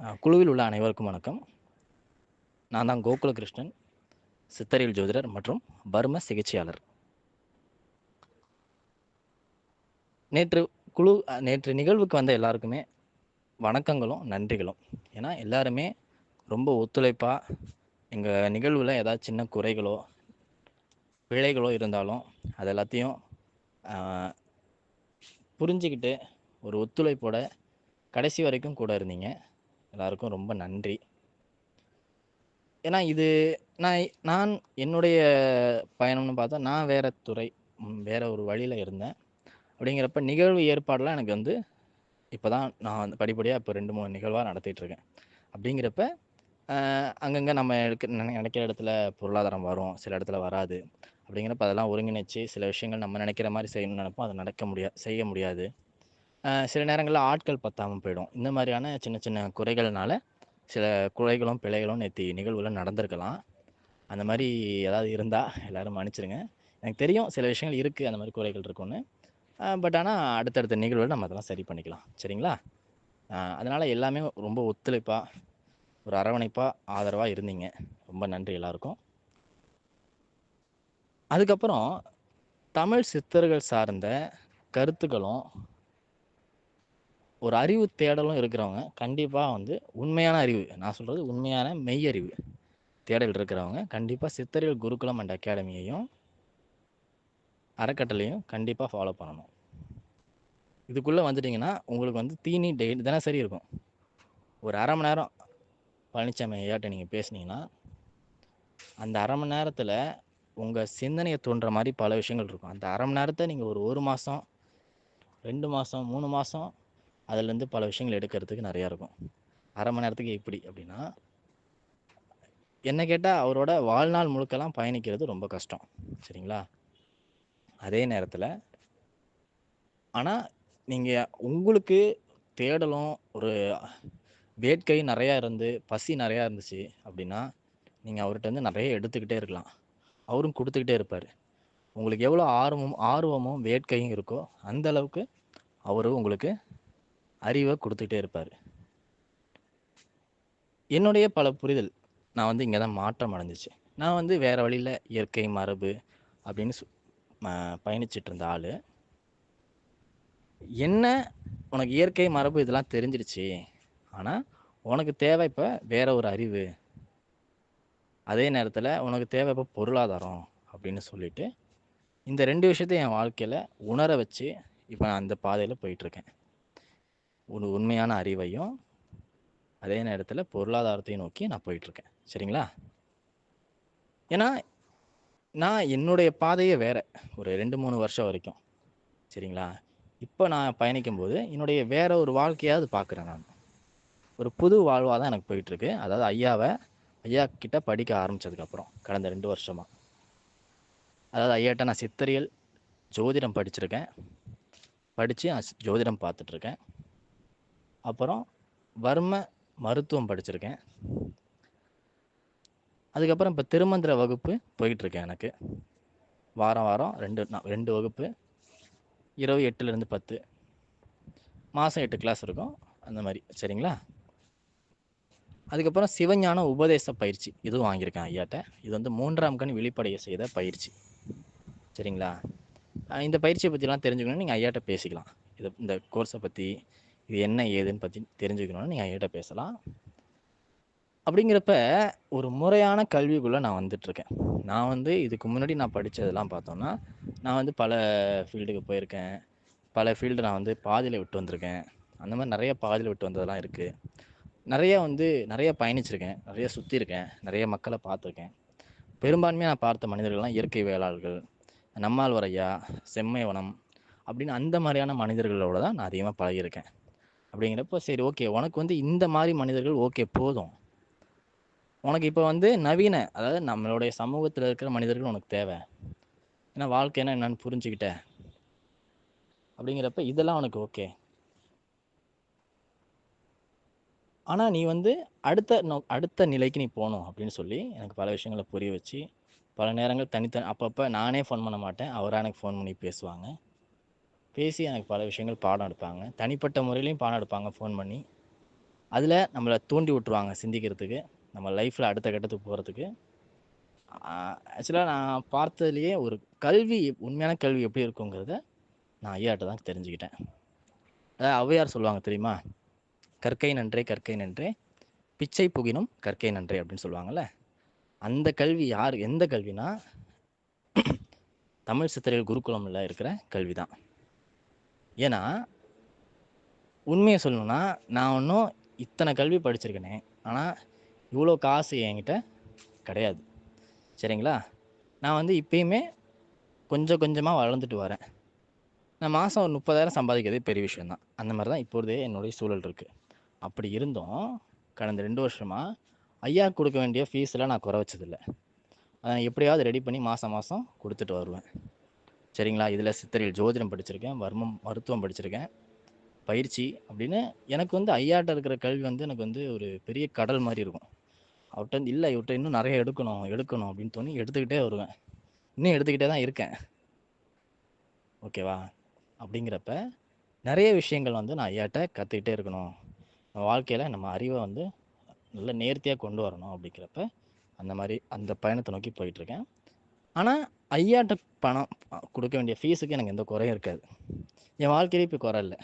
குழுவில் உள்ள அனைவருக்கும் வணக்கம். நான் தான் கோகுலகிருஷ்ணன் சித்தரியல் ஜோதிடர் மற்றும் பர்ம சிகிச்சையாளர். நேற்று குழு நேற்று நிகழ்வுக்கு வந்த எல்லாருக்குமே வணக்கங்களும் நன்றிகளும். ஏன்னா எல்லாருமே ரொம்ப ஒத்துழைப்பாக எங்கள் நிகழ்வில் ஏதாவது சின்ன குறைகளோ பிழைகளோ இருந்தாலும் அது எல்லாத்தையும் புரிஞ்சுக்கிட்டு ஒரு ஒத்துழைப்போட கடைசி வரைக்கும் கூட இருந்தீங்க. எல்லாருக்கும் ரொம்ப நன்றி. ஏன்னா இது நான் நான் என்னுடைய பயணம்னு பார்த்தா நான் வேறு துறை வேற ஒரு வழியில் இருந்தேன். அப்படிங்கிறப்ப நிகழ்வு ஏற்பாடெலாம் எனக்கு வந்து இப்போ தான் நான் வந்து படிப்படியாக இப்போ ரெண்டு மூணு நிகழ்வாக நடத்திட்டுருக்கேன். அப்படிங்கிறப்ப அங்கங்கே நம்ம எடுக்க நினை- நினைக்கிற இடத்துல பொருளாதாரம் வரும் சில இடத்துல வராது. அப்படிங்கிறப்ப அதெல்லாம் ஒருங்கிணைச்சு சில விஷயங்கள் நம்ம நினைக்கிற மாதிரி செய்யணும்னு நினைப்போம் அதை நடக்க முடியாது செய்ய முடியாது. சில நேரங்களில் ஆட்கள் பத்தாமல் போயிடும். இந்த மாதிரியான சின்ன சின்ன குறைகள்னால சில குறைகளும் பிழைகளும் நேற்று நிகழ்வுகளும் நடந்திருக்கலாம். அந்த மாதிரி ஏதாவது இருந்தால் எல்லோரும் மன்னிச்சிருங்க. எனக்கு தெரியும் சில விஷயங்கள் இருக்குது அந்த மாதிரி குறைகள் இருக்குன்னு பட் ஆனால் அடுத்தடுத்த நிகழ்வுகள் நம்ம அதெல்லாம் சரி பண்ணிக்கலாம். சரிங்களா? அதனால் எல்லாமே ரொம்ப ஒத்துழைப்பாக ஒரு அரவணைப்பாக ஆதரவாக இருந்தீங்க. ரொம்ப நன்றி எல்லாருக்கும். அதுக்கப்புறம் தமிழ் சித்தர்கள் சார்ந்த கருத்துக்களும் ஒரு அறிவு தேடலும் இருக்கிறவங்க கண்டிப்பாக வந்து உண்மையான அறிவு. நான் சொல்கிறது உண்மையான மெய்யறிவு தேடல் இருக்கிறவங்க கண்டிப்பாக சித்தரியல் குருகுலம் அண்ட் அகாடமியையும் அறக்கட்டளையும் கண்டிப்பாக ஃபாலோ பண்ணணும். இதுக்குள்ளே வந்துட்டிங்கன்னா உங்களுக்கு வந்து தீனி டெய்லி தினசரி இருக்கும். ஒரு அரை மணி நேரம் பழனிசாமி ஐயாட்ட நீங்கள் பேசுனீங்கன்னா அந்த அரை மணி நேரத்தில் உங்கள் சிந்தனையை தோன்ற மாதிரி பல விஷயங்கள் இருக்கும். அந்த அரை மணி நேரத்தை நீங்கள் ஒரு ஒரு மாதம் ரெண்டு மாதம் மூணு மாதம் அதுலேருந்து பல விஷயங்கள் எடுக்கிறதுக்கு நிறையா இருக்கும். அரை மணி நேரத்துக்கு எப்படி அப்படின்னா என்ன கேட்டால் அவரோட வாழ்நாள் முழுக்கெல்லாம் பயணிக்கிறது ரொம்ப கஷ்டம். சரிங்களா? அதே நேரத்தில் ஆனால் நீங்கள் உங்களுக்கு தேடலும் ஒரு வேட்கை நிறையா இருந்து பசி நிறையா இருந்துச்சு அப்படின்னா நீங்கள் அவர்கிட்ட வந்து நிறைய எடுத்துக்கிட்டே இருக்கலாம். அவரும் கொடுத்துக்கிட்டே இருப்பார். உங்களுக்கு எவ்வளோ ஆர்வமும் ஆர்வமும் வேட்கையும் இருக்கோ அந்த அளவுக்கு அவரும் உங்களுக்கு அறிவை கொடுத்துக்கிட்டே இருப்பார். என்னுடைய பல புரிதல் நான் வந்து இங்கே தான் மாற்றம் அடைஞ்சிச்சு. நான் வந்து வேறு வழியில் இயற்கை மரபு அப்படின்னு சு- பயணிச்சிட்டு இருந்த ஆள். என்ன உனக்கு இயற்கை மரபு இதெல்லாம் தெரிஞ்சிருச்சு ஆனால் உனக்கு தேவை இப்போ வேற ஒரு அறிவு. அதே நேரத்தில் உனக்கு தேவை இப்போ பொருளாதாரம் அப்படின்னு சொல்லிட்டு இந்த ரெண்டு விஷயத்தையும் என் வாழ்க்கையில் உணர வச்சு இப்போ நான் அந்த பாதையில் போயிட்டுருக்கேன் ஒரு உண்மையான அறிவையும் அதே நேரத்தில் பொருளாதாரத்தையும் நோக்கி நான் போயிட்டுருக்கேன். சரிங்களா? ஏன்னா நான் என்னுடைய பாதையே வேறு. ஒரு ரெண்டு மூணு வருஷம் வரைக்கும். சரிங்களா? இப்போ நான் பயணிக்கும்போது என்னுடைய வேற ஒரு வாழ்க்கையாவது பார்க்குறேன் நான். ஒரு புது வாழ்வாக தான் எனக்கு போயிட்டுருக்கு. அதாவது ஐயாவை ஐயா கிட்ட படிக்க ஆரம்பித்ததுக்கப்புறம் கடந்த ரெண்டு வருஷமாக அதாவது ஐயாட்ட நான் சித்தரியல் ஜோதிடம் படிச்சிருக்கேன். படித்து நான் ஜோதிடம் பார்த்துட்ருக்கேன் அப்புறம் வர்ம மருத்துவம் படிச்சிருக்கேன். அதுக்கப்புறம் இப்போ திருமந்திர வகுப்பு போயிட்டுருக்கேன் எனக்கு. வாரம் வாரம் ரெண்டு நா- ரெண்டு வகுப்பு. இரவு எட்டுலேருந்து பத்து. மாதம் எட்டு கிளாஸ் இருக்கும். அந்த மாதிரி. சரிங்களா? அதுக்கப்புறம் சிவஞான உபதேச பயிற்சி. இதுவும் வாங்கியிருக்கேன் ஐயாட்ட. இது வந்து மூன்றாம் கண் வெளிப்படைய செய்த பயிற்சி. சரிங்களா? இந்த பயிற்சியை பற்றிலாம் தெரிஞ்சுக்கணும்னு நீங்கள் ஐயாட்ட பேசிக்கலாம். இது இந்த கோர்ஸை பற்றி இது என்ன ஏதுன்னு பற்றி தெரிஞ்சுக்கணும்னு நீங்கள் என்கிட்ட பேசலாம். அப்படிங்கிறப்ப ஒரு முறையான கல்விக்குள்ளே நான் வந்துட்டுருக்கேன். நான் வந்து இதுக்கு முன்னாடி நான் படித்ததெல்லாம் பார்த்தோம்னா நான் வந்து பல ஃபீல்டுக்கு போயிருக்கேன். பல ஃபீல்டு நான் வந்து பாதியில் விட்டு வந்திருக்கேன். அந்த மாதிரி நிறைய பாதியில் விட்டு வந்ததெல்லாம் இருக்குது நிறைய வந்து நிறைய பயணிச்சிருக்கேன். நிறைய சுற்றியிருக்கேன் நிறைய மக்களை பார்த்துருக்கேன். பெரும்பான்மையாக நான் பார்த்த மனிதர்கள்லாம் இயற்கை வேளாளர்கள் வரையா செம்மை செம்மைவனம் அப்படின்னு அந்த மாதிரியான மனிதர்களோட தான் நான் அதிகமாக பழகியிருக்கேன். அப்படிங்கிறப்ப சரி ஓகே. உனக்கு வந்து இந்த மாதிரி மனிதர்கள் ஓகே போதும். உனக்கு இப்போ வந்து நவீன அதாவது நம்மளுடைய சமூகத்தில் இருக்கிற மனிதர்கள் உனக்கு தேவை. ஏன்னா வாழ்க்கைன்னா என்னன்னு புரிஞ்சுக்கிட்ட. அப்படிங்கிறப்ப இதெல்லாம் உனக்கு ஓகே. ஆனால் நீ வந்து அடுத்த நோ- அடுத்த நிலைக்கு நீ போகணும் அப்படின்னு சொல்லி எனக்கு பல விஷயங்களை புரிய வச்சு பல நேரங்கள் தனித்தனி அப்பப்போ நானே ஃபோன் பண்ண மாட்டேன். அவராக எனக்கு ஃபோன் பண்ணி பேசுவாங்க. பேசி எனக்கு பல விஷயங்கள் பாடம் எடுப்பாங்க. தனிப்பட்ட முறையிலையும் பாடம் எடுப்பாங்க ஃபோன் பண்ணி. அதில் நம்மளை தூண்டி விட்டுருவாங்க சிந்திக்கிறதுக்கு நம்ம லைஃப்பில் அடுத்த கட்டத்துக்கு போகிறதுக்கு ஆக்சுவலாக நான் பார்த்ததுலேயே ஒரு கல்வி உண்மையான கல்வி எப்படி இருக்குங்கிறத நான் ஐயாட்ட தான் தெரிஞ்சுக்கிட்டேன். அதாவது ஔவையார் சொல்லுவாங்க தெரியுமா? கற்கை நன்றே கற்கை நன்றே. பிச்சை புகினும் கற்கை நன்றே அப்படின்னு சொல்லுவாங்கள்ல அந்த கல்வி யார் எந்த கல்வினா தமிழ் சித்திரையில் குருகுலமில் இருக்கிற கல்வி தான் ஏன்னா உண்மையை சொல்லணும்னா நான் ஒன்றும் இத்தனை கல்வி படிச்சிருக்கேனே ஆனால் இவ்வளோ காசு என்கிட்ட கிடையாது. சரிங்களா? நான் வந்து இப்பயுமே கொஞ்சம் கொஞ்சமாக வளர்ந்துட்டு வரேன். நான் மாதம் ஒரு முப்பதாயிரம் சம்பாதிக்கிறதே பெரிய விஷயந்தான் அந்த மாதிரி தான் இப்பொழுதே என்னுடைய சூழல் இருக்குது அப்படி இருந்தும் கடந்த ரெண்டு வருஷமாக ஐயா கொடுக்க வேண்டிய ஃபீஸ்லாம் நான் குறை வச்சதில்லை அதை எப்படியாவது ரெடி பண்ணி மாதம் மாதம் கொடுத்துட்டு வருவேன். சரிங்களா? இதில் சித்திரையில் ஜோதிடம் படிச்சிருக்கேன் வர்மம் மருத்துவம் படிச்சிருக்கேன். பயிற்சி அப்படின்னு எனக்கு வந்து ஐயாட்ட இருக்கிற கல்வி வந்து எனக்கு வந்து ஒரு பெரிய கடல் மாதிரி இருக்கும். அவர்கிட்ட வந்து இல்லை இவர்கிட்ட இன்னும் நிறைய எடுக்கணும் எடுக்கணும் அப்படின்னு தோணி எடுத்துக்கிட்டே வருவேன். இன்னும் எடுத்துக்கிட்டே தான் இருக்கேன். ஓகேவா? அப்படிங்கிறப்ப நிறைய விஷயங்கள் வந்து நான் ஐயாட்ட கற்றுக்கிட்டே இருக்கணும். நம்ம வாழ்க்கையில் நம்ம அறிவை வந்து நல்ல நேர்த்தியாக கொண்டு வரணும் அப்படிங்கிறப்ப அந்த மாதிரி அந்த பயணத்தை நோக்கி போயிட்டுருக்கேன் ஆனால் ஐயாட்ட பணம் கொடுக்க வேண்டிய ஃபீஸுக்கு எனக்கு எந்த குறையும் இருக்காது. என் வாழ்க்கையிலே இப்போ குறை இல்லை.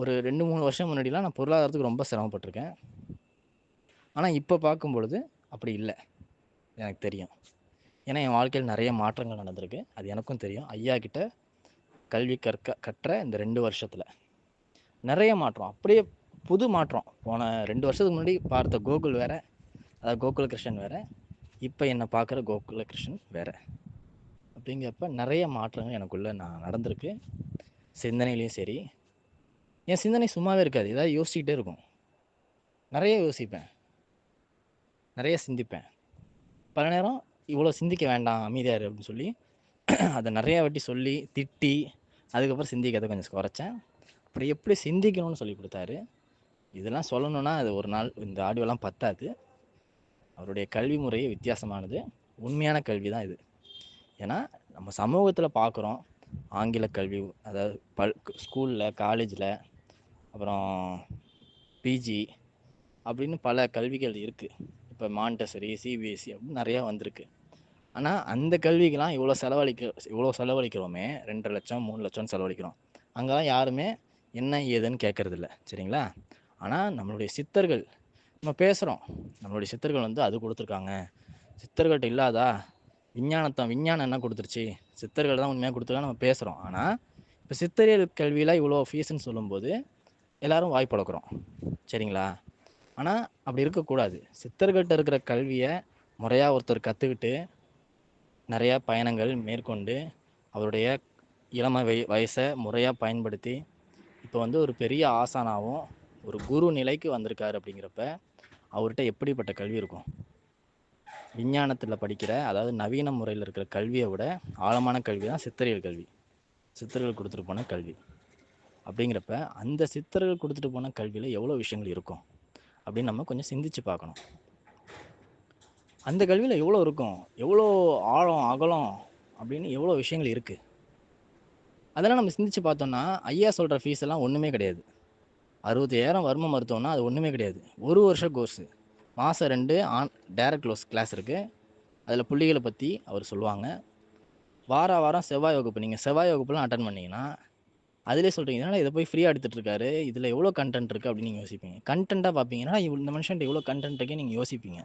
ஒரு ரெண்டு மூணு வருஷம் முன்னாடிலாம் நான் பொருளாதாரத்துக்கு ரொம்ப சிரமப்பட்டிருக்கேன். ஆனால் இப்போ பார்க்கும் பொழுது அப்படி இல்லை. எனக்கு தெரியும். ஏன்னா என் வாழ்க்கையில் நிறைய மாற்றங்கள் நடந்திருக்கு. அது எனக்கும் தெரியும். ஐயா கிட்ட கல்வி கற்க கற்ற இந்த ரெண்டு வருஷத்தில் நிறைய மாற்றம். அப்படியே புது மாற்றம். போன ரெண்டு வருஷத்துக்கு முன்னாடி பார்த்த கோகுல் வேற அதாவது கோகுல் கிருஷ்ணன் வேற இப்போ என்னை பார்க்குற கோகுல கிருஷ்ணன் அப்படிங்கிறப்ப நிறைய மாற்றங்கள் எனக்குள்ளே நான் நடந்திருக்கு. சிந்தனையிலையும் சரி. என் சிந்தனை சும்மாவே இருக்காது. ஏதாவது யோசிச்சுக்கிட்டே இருக்கும். நிறைய யோசிப்பேன். நிறைய சிந்திப்பேன். பல நேரம் இவ்வளோ சிந்திக்க வேண்டாம் அமைதியாரு அப்படின்னு சொல்லி அதை நிறைய வாட்டி சொல்லி திட்டி அதுக்கப்புறம் சிந்திக்கிறத கொஞ்சம் குறைச்சேன். அப்புறம் எப்படி சிந்திக்கணும்னு சொல்லி கொடுத்தாரு. இதெல்லாம் சொல்லணும்னா அது ஒரு நாள் இந்த ஆடியோலாம் பத்தாது. அவருடைய கல்வி முறையே வித்தியாசமானது. உண்மையான கல்வி தான் இது. ஏன்னா நம்ம சமூகத்தில் பார்க்குறோம் ஆங்கில கல்வி அதாவது பல் ஸ்கூலில் காலேஜில் அப்புறம் பிஜி அப்படின்னு பல கல்விகள் இருக்குது இப்போ மாண்டசரி சிபிஎஸ்சி அப்படின்னு நிறையா வந்திருக்கு. ஆனால் அந்த கல்விக்கெலாம் இவ்வளோ செலவழிக்க இவ்வளோ செலவழிக்கிறோமே ரெண்டரை லட்சம் மூணு லட்சம் செலவழிக்கிறோம். அங்கெல்லாம் யாருமே என்ன ஏதுன்னு கேட்குறதில்ல சரிங்களா? ஆனால் நம்மளுடைய சித்தர்கள் நம்ம பேசுகிறோம் நம்மளுடைய சித்தர்கள் வந்து அது கொடுத்துருக்காங்க. சித்தர்கள்ட்ட இல்லாதா? விஞ்ஞானத்தை விஞ்ஞானம் என்ன கொடுத்துருச்சு? சித்தர்கள் தான் உண்மையாக கொடுத்துருக்காங்க நம்ம பேசுகிறோம் ஆனால் இப்போ சித்தரியல் கல்வியில் இவ்வளோ ஃபீஸ்ன்னு சொல்லும்போது எல்லாரும் வாய் சரிங்களா? ஆனால் அப்படி இருக்கக்கூடாது. சித்தர்கள்ட்ட இருக்கிற கல்வியை முறையாக ஒருத்தர் கற்றுக்கிட்டு நிறையா பயணங்கள் மேற்கொண்டு அவருடைய இளம வய வயசை முறையாக பயன்படுத்தி இப்போ வந்து ஒரு பெரிய ஆசானாகவும் ஒரு குரு நிலைக்கு வந்திருக்காரு அப்படிங்கிறப்ப அவர்கிட்ட எப்படிப்பட்ட கல்வி இருக்கும்? விஞ்ஞானத்தில் படிக்கிற அதாவது நவீன முறையில் இருக்கிற கல்வியை விட ஆழமான கல்வி தான் சித்தரியல் கல்வி. சித்தர்கள் கொடுத்துட்டு போன கல்வி. அப்படிங்கிறப்ப அந்த சித்தர்கள் கொடுத்துட்டு போன கல்வியில் எவ்வளோ விஷயங்கள் இருக்கும்? அப்படின்னு நம்ம கொஞ்சம் சிந்திச்சு பார்க்கணும். அந்த கல்வியில் எவ்வளோ இருக்கும்? எவ்வளோ ஆழம் அகலம் அப்படின்னு எவ்வளோ விஷயங்கள் இருக்குது அதெல்லாம் நம்ம சிந்திச்சு பார்த்தோம்னா ஐயா சொல்கிற ஃபீஸ் எல்லாம் ஒன்றுமே கிடையாது. அறுபத்தாயிரம் வர்ம மருத்துவம்னா அது ஒன்றுமே கிடையாது. ஒரு வருஷ கோர்ஸு மாதம் ரெண்டு ஆன் டேரக்ட் க்ளோஸ் கிளாஸ் இருக்குது அதில் புள்ளிகளை பற்றி அவர் சொல்லுவாங்க. வார வாரம் செவ்வாய் வகுப்பு நீங்கள் செவ்வாய் வகுப்புலாம் அட்டன் பண்ணிங்கன்னா அதிலே சொல்கிறீங்க இதனால் இதை போய் ஃப்ரீயாக எடுத்துகிட்ருக்காரு இதில் எவ்வளோ கண்டென்ட் இருக்குது அப்படின்னு நீங்கள் யோசிப்பீங்க. கண்டென்ட்டாக பார்ப்பீங்கன்னா இந்த மனுஷன்ட்டு எவ்வளோ கண்டென்ட் இருக்கே நீங்கள் யோசிப்பீங்க.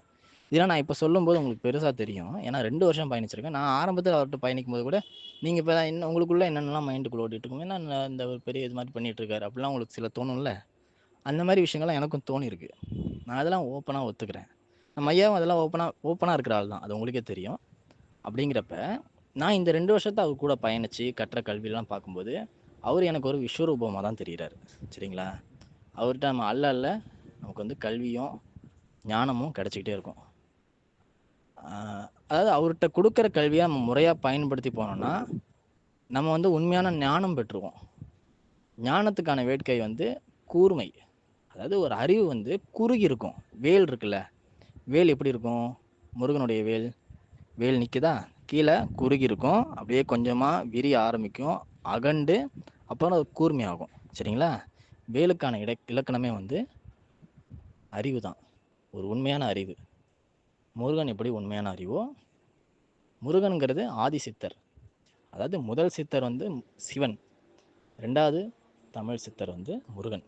இதெல்லாம் நான் இப்போ சொல்லும்போது உங்களுக்கு பெருசாக தெரியும். ஏன்னா ரெண்டு வருஷம் பயணிச்சிருக்கேன். நான் ஆரம்பத்தில் அவர்கிட்ட பயணிக்கும் போது கூட நீங்கள் இப்போ என்ன உங்களுக்குள்ளே என்னென்னலாம் மைண்டுக்குள்ள ஓட்டிட்டு இருக்கும் ஏன்னா நான் இந்த ஒரு பெரிய இது மாதிரி பண்ணிட்டு இருக்காரு அப்படிலாம் உங்களுக்கு சில தோணும்ல. அந்த மாதிரி விஷயங்கள்லாம் எனக்கும் தோணியிருக்கு நான் அதெல்லாம் ஓப்பனாக ஒத்துக்கிறேன். நம்ம ஐயாவும் அதெல்லாம் ஓப்பனாக ஓப்பனாக இருக்கிற ஆள் தான். அது உங்களுக்கே தெரியும். அப்படிங்கிறப்ப நான் இந்த ரெண்டு வருஷத்தை அவர் கூட பயணித்து கற்ற கல்வியெல்லாம் பார்க்கும்போது அவர் எனக்கு ஒரு விஸ்வரூபமாக தான் தெரிகிறார் சரிங்களா? அவர்கிட்ட நம்ம அல்ல அல்ல நமக்கு வந்து கல்வியும் ஞானமும் கிடச்சிக்கிட்டே இருக்கும். அதாவது அவர்கிட்ட கொடுக்குற கல்வியை நம்ம முறையாக பயன்படுத்தி போனோம்னா நம்ம வந்து உண்மையான ஞானம் பெற்றுருவோம் ஞானத்துக்கான வேட்கை வந்து கூர்மை. அதாவது ஒரு அறிவு வந்து குறுகி இருக்கும். வேல் இருக்குல்ல? வேல் எப்படி இருக்கும்? முருகனுடைய வேல். வேல் நிற்குதா கீழே குறுகி இருக்கும். அப்படியே கொஞ்சமாக விரிய ஆரம்பிக்கும். அகண்டு அப்புறம் அது கூர்மையாகும். சரிங்களா? வேலுக்கான இட இலக்கணமே வந்து அறிவு தான் ஒரு உண்மையான அறிவு. முருகன் எப்படி உண்மையான அறிவோ முருகனுங்கிறது ஆதி சித்தர் அதாவது முதல் சித்தர் வந்து சிவன். ரெண்டாவது தமிழ் சித்தர் வந்து முருகன்.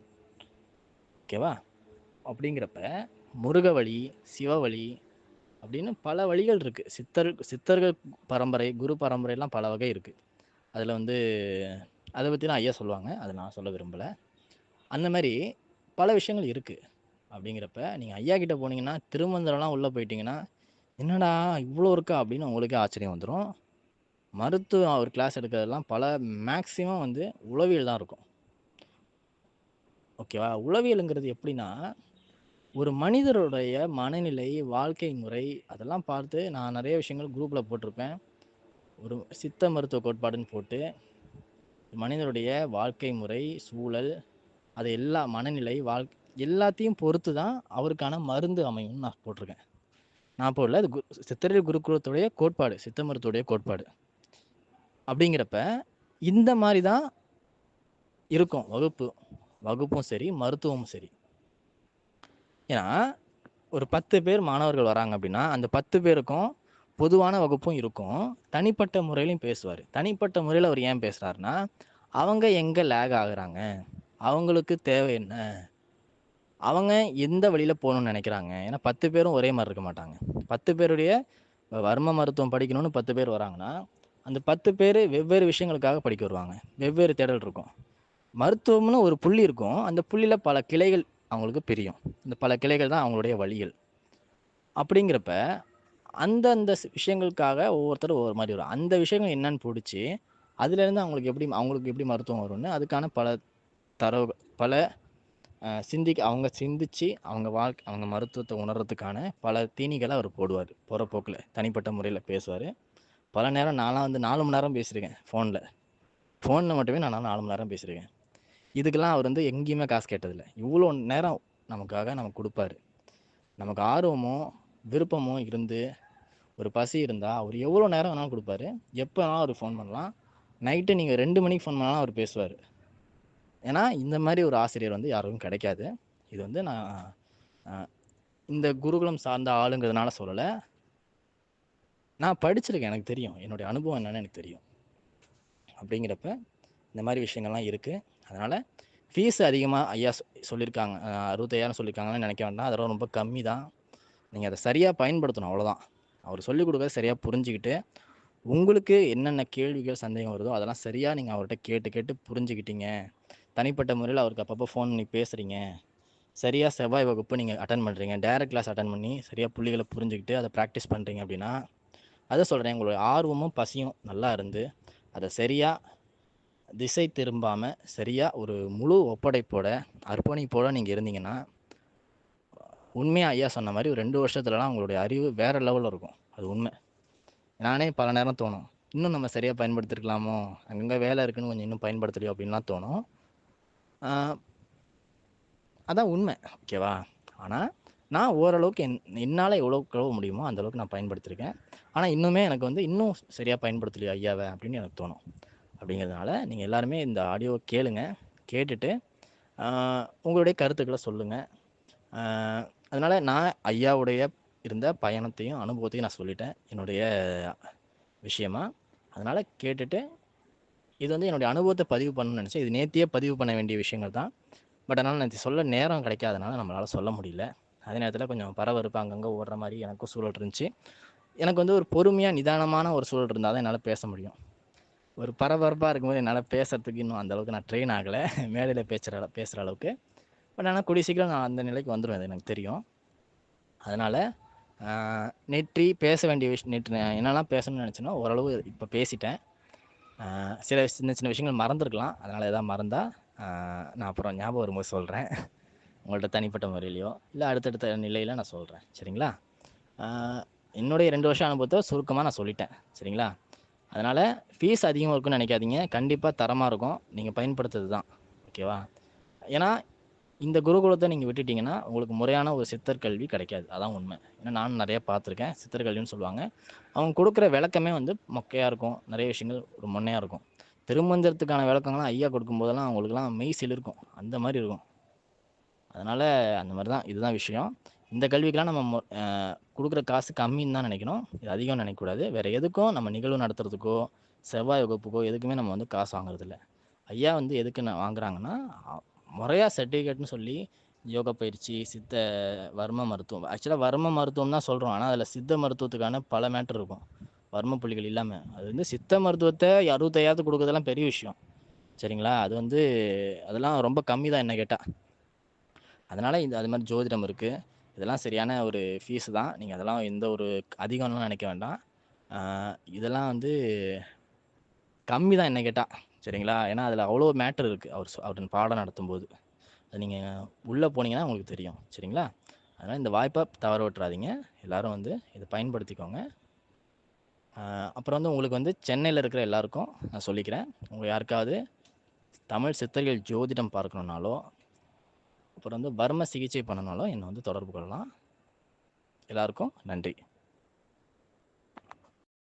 ஓகேவா அப்படிங்கிறப்ப முருக வழி சிவ வழி அப்படின்னு பல வழிகள் இருக்குது சித்தர் சித்தர்கள் பரம்பரை குரு பரம்பரைலாம் பல வகை இருக்குது அதில் வந்து அதை பற்றிலாம் ஐயா சொல்லுவாங்க. அதை நான் சொல்ல விரும்பலை. அந்த மாதிரி பல விஷயங்கள் இருக்குது அப்படிங்கிறப்ப நீங்கள் ஐயா கிட்ட போனீங்கன்னா திருமந்திரம்லாம் உள்ளே போயிட்டீங்கன்னா என்னடா இவ்வளோ இருக்கா? அப்படின்னு உங்களுக்கே ஆச்சரியம் வந்துடும் மருத்துவம் அவர் கிளாஸ் எடுக்கிறதெல்லாம் பல மேக்ஸிமம் வந்து உளவியல் தான் இருக்கும். ஓகேவா உளவியலுங்கிறது எப்படின்னா ஒரு மனிதருடைய மனநிலை வாழ்க்கை முறை அதெல்லாம் பார்த்து நான் நிறைய விஷயங்கள் குரூப்பில் போட்டிருப்பேன். ஒரு சித்த மருத்துவ கோட்பாடுன்னு போட்டு மனிதனுடைய வாழ்க்கை முறை சூழல் அது எல்லா மனநிலை வாழ் எல்லாத்தையும் பொறுத்து தான் அவருக்கான மருந்து அமையும்னு நான் போட்டிருக்கேன். நான் போடல. அது குரு சித்தரில் குருகுலத்துடைய கோட்பாடு சித்த மருத்துவடைய கோட்பாடு. அப்படிங்கிறப்ப இந்த மாதிரி தான் இருக்கும். வகுப்பு வகுப்பும் சரி மருத்துவமும் சரி. ஏன்னா ஒரு பத்து பேர் மாணவர்கள் வராங்க அப்படின்னா அந்த பத்து பேருக்கும் பொதுவான வகுப்பும் இருக்கும். தனிப்பட்ட முறையிலையும் பேசுவார். தனிப்பட்ட முறையில் அவர் ஏன் பேசுகிறாருன்னா அவங்க எங்கே லேக் ஆகுறாங்க? அவங்களுக்கு தேவை என்ன? அவங்க எந்த வழியில் போகணும்னு நினைக்கிறாங்க? ஏன்னா பத்து பேரும் ஒரே மாதிரி இருக்க மாட்டாங்க. பத்து பேருடைய வர்ம மருத்துவம் படிக்கணும்னு பத்து பேர் வராங்கன்னா அந்த பத்து பேர் வெவ்வேறு விஷயங்களுக்காக படிக்க வருவாங்க. வெவ்வேறு தேடல் இருக்கும். மருத்துவம்னு ஒரு புள்ளி இருக்கும். அந்த புள்ளியில் பல கிளைகள் அவங்களுக்கு பிரியும். இந்த பல கிளைகள் தான் அவங்களுடைய வழிகள். அப்படிங்கிறப்ப அந்தந்த விஷயங்களுக்காக ஒவ்வொருத்தரும் ஒவ்வொரு மாதிரி வரும். அந்த விஷயங்கள் என்னன்னு பிடிச்சி அதுலேருந்து அவங்களுக்கு எப்படி அவங்களுக்கு எப்படி மருத்துவம் வரும்னு அதுக்கான பல தரவு பல சிந்திக்க அவங்க சிந்திச்சு அவங்க வாழ்க்கை அவங்க மருத்துவத்தை உணர்றதுக்கான பல தீனிகளை அவர் போடுவார். போகிற போக்கில் தனிப்பட்ட முறையில் பேசுவார். பல நேரம் நான்லாம் வந்து நாலு மணி நேரம் பேசியிருக்கேன் ஃபோனில் ஃபோனில் மட்டுமே நான் நாலு மணி நேரம் பேசியிருக்கேன் இதுக்கெல்லாம் அவர் வந்து எங்கேயுமே காசு கேட்டதில்லை. இவ்வளோ நேரம் நமக்காக நமக்கு கொடுப்பாரு. நமக்கு ஆர்வமோ விருப்பமோ இருந்து ஒரு பசி இருந்தால் அவர் எவ்வளோ நேரம் வேணாலும் கொடுப்பாரு. எப்போ வேணாலும் அவர் ஃபோன் பண்ணலாம். நைட்டு நீங்கள் ரெண்டு மணிக்கு ஃபோன் பண்ணாலும் அவர் பேசுவார். ஏன்னா இந்த மாதிரி ஒரு ஆசிரியர் வந்து யாருக்கும் கிடைக்காது. இது வந்து நான் இந்த குருகுலம் சார்ந்த ஆளுங்கிறதுனால சொல்லலை. நான் படிச்சிருக்கேன் எனக்கு தெரியும். என்னுடைய அனுபவம் என்னென்னு எனக்கு தெரியும். அப்படிங்கிறப்ப இந்த மாதிரி விஷயங்கள்லாம் இருக்குது அதனால் ஃபீஸ் அதிகமாக ஐயா சொல்லியிருக்காங்க அறுபத்தையாயிரம் சொல்லியிருக்காங்கன்னு நினைக்க வேண்டாம். அதெல்லாம் ரொம்ப கம்மி தான். நீங்கள் அதை சரியாக பயன்படுத்தணும் அவ்வளோதான் அவர் சொல்லிக் கொடுக்க சரியாக புரிஞ்சுக்கிட்டு உங்களுக்கு என்னென்ன கேள்விகள் சந்தேகம் வருதோ அதெல்லாம் சரியாக நீங்கள் அவர்கிட்ட கேட்டு கேட்டு புரிஞ்சுக்கிட்டீங்க. தனிப்பட்ட முறையில் அவருக்கு அப்பப்போ ஃபோன் பண்ணி பேசுகிறீங்க சரியாக செவ்வாய் வகுப்பு நீங்கள் அட்டன் பண்ணுறீங்க டேரக்ட் கிளாஸ் அட்டன் பண்ணி சரியாக புள்ளிகளை புரிஞ்சுக்கிட்டு அதை ப்ராக்டிஸ் பண்ணுறீங்க அப்படின்னா அதை சொல்கிறேன் உங்களுடைய ஆர்வமும் பசியும் நல்லா இருந்து அதை சரியாக திசை திரும்பாமல் சரியாக ஒரு முழு ஒப்படைப்போட அர்ப்பணிப்போட நீங்கள் இருந்தீங்கன்னா உண்மையாக ஐயா சொன்ன மாதிரி ஒரு ரெண்டு வருஷத்துலலாம் உங்களுடைய அறிவு வேறு லெவலில் இருக்கும். அது உண்மை. நானே பல நேரம் தோணும். இன்னும் நம்ம சரியாக பயன்படுத்திருக்கலாமோ? அங்கங்கே வேலை இருக்குன்னு கொஞ்சம் இன்னும் பயன்படுத்தலையோ அப்படின்லாம் தோணும். அதான் உண்மை. ஓகேவா? ஆனால் நான் ஓரளவுக்கு என் என்னால் எவ்வளோக்கு எவ்வளோ முடியுமோ அந்தளவுக்கு நான் பயன்படுத்தியிருக்கேன் ஆனால் இன்னுமே எனக்கு வந்து இன்னும் சரியாக பயன்படுத்தலையோ ஐயாவை அப்படின்னு எனக்கு தோணும். அப்படிங்கிறதுனால நீங்கள் எல்லாருமே இந்த ஆடியோவை கேளுங்க. கேட்டுட்டு உங்களுடைய கருத்துக்களை சொல்லுங்கள் அதனால் நான் ஐயாவுடைய இருந்த பயணத்தையும் அனுபவத்தையும் நான் சொல்லிட்டேன். என்னுடைய விஷயமா. அதனால் கேட்டுட்டு இது வந்து என்னுடைய அனுபவத்தை பதிவு பண்ணணும்னு நினச்சேன். இது நேத்தியே பதிவு பண்ண வேண்டிய விஷயங்கள் தான். பட் அதனால் நேற்று சொல்ல நேரம் கிடைக்காதனால நம்மளால் சொல்ல முடியல. அதே நேரத்தில் கொஞ்சம் பரபரப்பு அங்கங்கே ஓடுற மாதிரி எனக்கும் சூழல் இருந்துச்சு. எனக்கு வந்து ஒரு பொறுமையாக நிதானமான ஒரு சூழல் இருந்தால் தான் என்னால் பேச முடியும். ஒரு பரபரப்பாக இருக்கும்போது என்னால் பேசுறதுக்கு இன்னும் அந்தளவுக்கு நான் ட்ரெயின் ஆகலை. மேடையில் பேசுகிற பேசுகிற அளவுக்கு. பட் ஆனால் கூடிய சீக்கிரம் நான் அந்த நிலைக்கு வந்துடுவேன் எனக்கு தெரியும். அதனால் நேற்றி பேச வேண்டிய விஷயம் நேற்று என்னெல்லாம் பேசணும்னு நினச்சேன்னா ஓரளவு இப்போ பேசிட்டேன். சில சின்ன சின்ன விஷயங்கள் மறந்துருக்கலாம். அதனால் எதாவது மறந்தால் நான் அப்புறம் ஞாபகம் வரும்போது சொல்கிறேன் உங்கள்கிட்ட தனிப்பட்ட முறையிலையோ இல்லை அடுத்தடுத்த நிலையில் நான் சொல்கிறேன் சரிங்களா? என்னுடைய ரெண்டு வருஷம் அனுபவத்தை சுருக்கமாக நான் சொல்லிட்டேன். சரிங்களா? அதனால் ஃபீஸ் அதிகமாக இருக்குன்னு நினைக்காதீங்க. கண்டிப்பாக தரமாக இருக்கும். நீங்கள் பயன்படுத்துறது தான் ஓகேவா? ஏன்னா இந்த குருகுலத்தை நீங்கள் விட்டுட்டிங்கன்னா உங்களுக்கு முறையான ஒரு சித்தர் கல்வி கிடைக்காது. அதான் உண்மை. ஏன்னா நானும் நிறைய பார்த்துருக்கேன். சித்தர் கல்வின்னு சொல்லுவாங்க. அவங்க கொடுக்குற விளக்கமே வந்து மொக்கையாக இருக்கும். நிறைய விஷயங்கள் ஒரு முன்னையாக இருக்கும். திருமந்திரத்துக்கான விளக்கங்கள்லாம் ஐயா கொடுக்கும்போதெல்லாம் அவங்களுக்குலாம் மெய் சிலிருக்கும். அந்த மாதிரி இருக்கும். அதனால் அந்த மாதிரி தான். இதுதான் விஷயம். இந்த கல்விக்கெலாம் நம்ம மொ கொடுக்குற காசு கம்மின்னு தான் நினைக்கணும். இது அதிகம் நினைக்கக்கூடாது. வேறு எதுக்கும் நம்ம நிகழ்வு நடத்துறதுக்கோ செவ்வாய் வகுப்புக்கோ எதுக்குமே நம்ம வந்து காசு வாங்குறதில்ல. ஐயா வந்து எதுக்கு நான் வாங்குறாங்கன்னா முறையாக சர்டிஃபிகேட்னு சொல்லி யோகா பயிற்சி சித்த வர்ம மருத்துவம். ஆக்சுவலாக வர்ம மருத்துவம் தான் சொல்கிறோம் ஆனால் அதில் சித்த மருத்துவத்துக்கான பல மேட்டர் இருக்கும். வர்ம புள்ளிகள் இல்லாமல் அது வந்து சித்த மருத்துவத்தை அறுபத்தையாவது கொடுக்குறதெல்லாம் பெரிய விஷயம். சரிங்களா? அது வந்து அதெல்லாம் ரொம்ப கம்மி தான் என்ன கேட்டால் அதனால் இந்த அது மாதிரி ஜோதிடம் இருக்குது இதெல்லாம் சரியான ஒரு ஃபீஸ் தான். நீங்கள் அதெல்லாம் எந்த ஒரு அதிகம்லாம் நினைக்க வேண்டாம். இதெல்லாம் வந்து கம்மி தான் என்ன கேட்டால் சரிங்களா? ஏன்னா அதில் அவ்வளோ மேட்டர் இருக்குது அவர் அவருடன் அவர் பாடம் நடத்தும்போது. அது நீங்கள் உள்ளே போனீங்கன்னா உங்களுக்கு தெரியும். சரிங்களா? அதனால் இந்த வாய்ப்பை தவற விட்டுறாதீங்க எல்லாரும் வந்து இதை பயன்படுத்திக்கோங்க. அப்புறம் வந்து உங்களுக்கு வந்து சென்னையில் இருக்கிற எல்லாருக்கும் நான் சொல்லிக்கிறேன். உங்கள் யாருக்காவது தமிழ் சித்தர்கள் ஜோதிடம் பார்க்கணுன்னாலோ அப்புறம் வந்து வர்ம சிகிச்சை பண்ணனாலோ என்னை வந்து தொடர்பு கொள்ளலாம். எல்லாருக்கும் நன்றி.